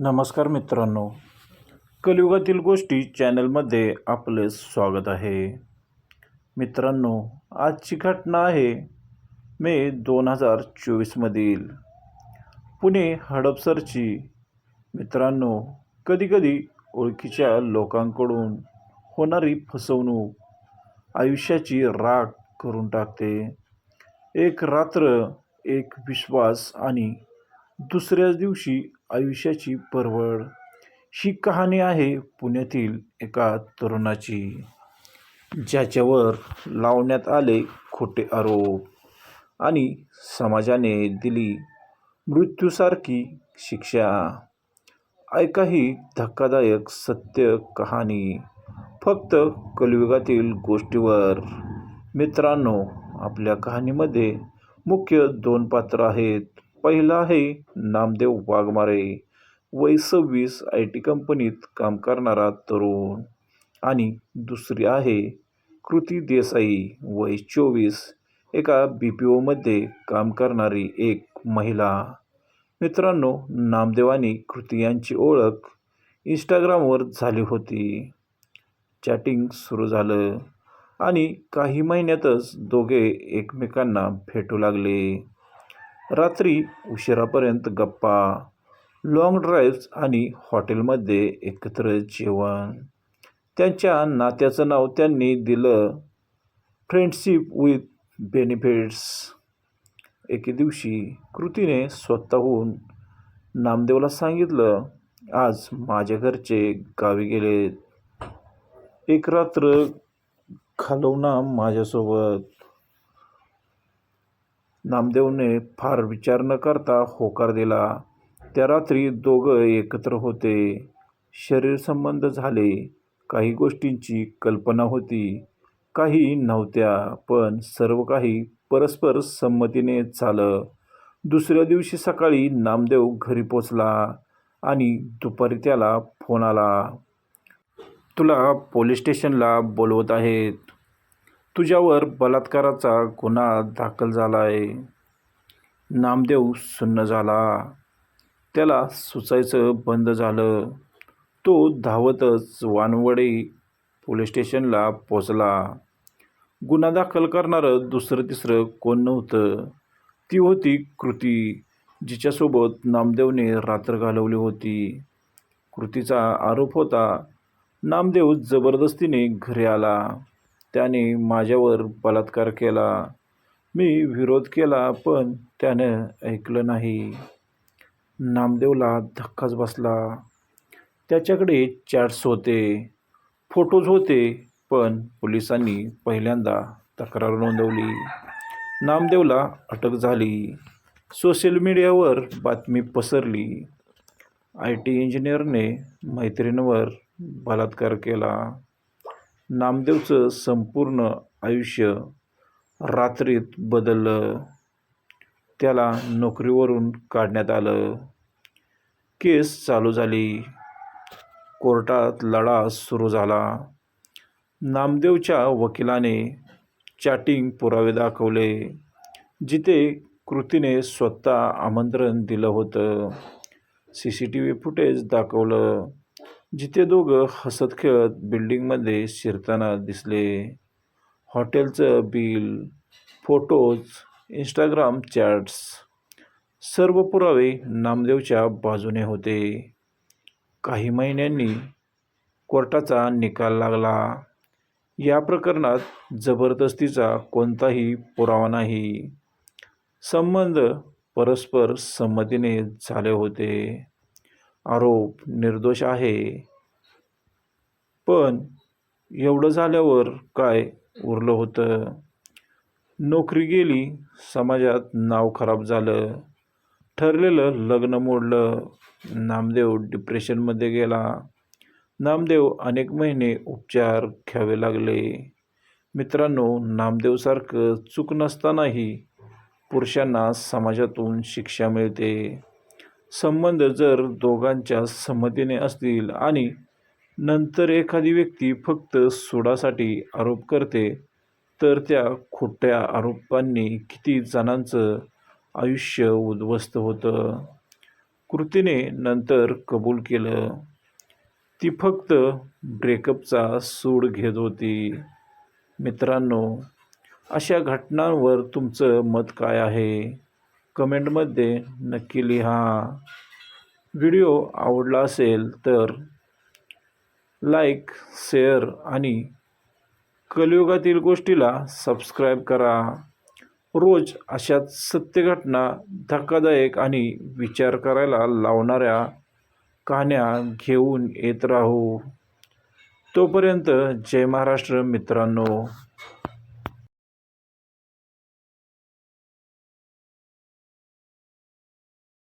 नमस्कार मित्रांनो. कलियुगातील गोष्टी चॅनलमध्ये आपले स्वागत आहे. मित्रांनो आजची घटना आहे मे दोन हजार चोवीसमधील पुणे हडपसरची. मित्रांनो कधीकधी ओळखीच्या लोकांकडून होणारी फसवणूक आयुष्याची राख करून टाकते. एक रात्र एक विश्वास आणि दुसऱ्याच दिवशी आयुष्याची परवड. ही कहाणी आहे पुण्यातील एका तरुणाची ज्याच्यावर लावण्यात आले खोटे आरोप आणि समाजाने दिली मृत्यूसारखी शिक्षा. ऐका ही धक्कादायक सत्य कहाणी. फक्त कलियुगातील गोष्टीवर. मित्रांनो आपल्या कहाणीमध्ये मुख्य दोन पात्र आहेत. पहिला आहे नामदेव वाघमारे. वय सव्वीस आय टी कंपनीत काम करणारा तरुण. आणि दुसरी आहे कृती देसाई. वय चोवीस एका बी पी ओमध्ये काम करणारी एक महिला. मित्रांनो नामदेव आणि कृती यांची ओळख इंस्टाग्रामवर झाली होती. चॅटिंग सुरू झालं. आणि काही महिन्यातच दोघे एकमेकांना भेटू लागले. रात्री उशिरापर्यंत गप्पा लाँग ड्राईव्स आणि हॉटेलमध्ये एकत्र जेवण. त्यांच्या नात्याचं नाव त्यांनी दिलं फ्रेंडशिप विथ बेनिफिट्स एके दिवशी कृतीने स्वतःहून नामदेवला सांगितलं आज माझ्या घरचे गावी गेले एक रात्र घालव माझ्यासोबत. नामदेवने फार विचार न करता होकार दिला. त्या रात्री दोघं एकत्र होते. शरीर संबंध झाले. काही गोष्टींची कल्पना होती. काही नव्हत्या पण सर्व काही परस्पर संमतीने झालं. दुसऱ्या दिवशी सकाळी नामदेव घरी पोचला आणि दुपारी त्याला फोन आला. तुला पोलीस स्टेशनला बोलवत आहेत. तुझ्यावर बलात्काराचा गुन्हा दाखल झाला आहे नामदेव सुन्न झाला. त्याला सुचायचं बंद झालं. तो धावतच वानवडे पोलीस स्टेशनला पोचला गुन्हा दाखल करणारं दुसरं तिसरं कोण नव्हतं? ती होती कृती जिच्यासोबत नामदेवने रात्र घालवली होती. कृतीचा आरोप होता नामदेव जबरदस्तीने घरी आला. त्याने माझ्यावर बलात्कार केला. मी विरोध केला पण त्यानं ऐकलं नाही. नामदेवला धक्काच बसला. त्याच्याकडे चॅट्स होते फोटोज होते पण पोलिसांनी पहिल्यांदा तक्रार नोंदवली. नामदेवला अटक झाली. सोशल मीडियावर बातमी पसरली. आय टी इंजिनियरने मैत्रिणीवर बलात्कार केला. नामदेवचं संपूर्ण आयुष्य रात्रीत बदललं. त्याला नोकरीवरून काढण्यात आलं. केस चालू झाली. कोर्टात लढा सुरू झाला. नामदेवच्या वकिलाने चॅटिंग पुरावे दाखवले जिथे कृतीने स्वतः आमंत्रण दिलं होतं. C C T V footage दाखवलं. जिथे दोघं हसत खेळत बिल्डिंगमध्ये शिरताना दिसले. हॉटेलचं बिल फोटोज इंस्टाग्राम चॅट्स सर्व पुरावे नामदेवच्या बाजूने होते. काही महिन्यांनी कोर्टाचा निकाल लागला. या प्रकरणात जबरदस्तीचा कोणताही पुरावा नाही. संबंध परस्पर संमतीने झाले होते. आरोप निर्दोष आहे. पण एवढं झाल्यावर काय उरलं होतं? नोकरी गेली समाजात नाव खराब झालं. ठरलेलं लग्न मोडलं. नामदेव डिप्रेशनमध्ये गेला. नामदेव अनेक महिने उपचार घ्यावे लागले. मित्रांनो नामदेवसारखं चूक नसतानाही पुरुषांना समाजातून शिक्षा मिळते. संबंध जर दोघांच्या संमतीने असतील आणि नंतर एखादी व्यक्ती फक्त सुडासाठी आरोप करते तर त्या खोट्या आरोपांनी किती जणांचं आयुष्य उद्ध्वस्त होतं? कृतीने नंतर कबूल केलं. ती फक्त ब्रेकअपचा सूड घेत होती. मित्रांनो अशा घटनांवर तुमचं मत काय आहे? कमेंटमध्ये नक्की लिहा. व्हिडिओ आवडला असेल तर लाईक शेअर आणि कलियुगातील गोष्टीला सबस्क्राईब करा. रोज अशाच सत्यघटना धक्कादायक आणि विचार करायला लावणाऱ्या कहाण्या घेऊन येत राहू. तोपर्यंत जय महाराष्ट्र मित्रांनो.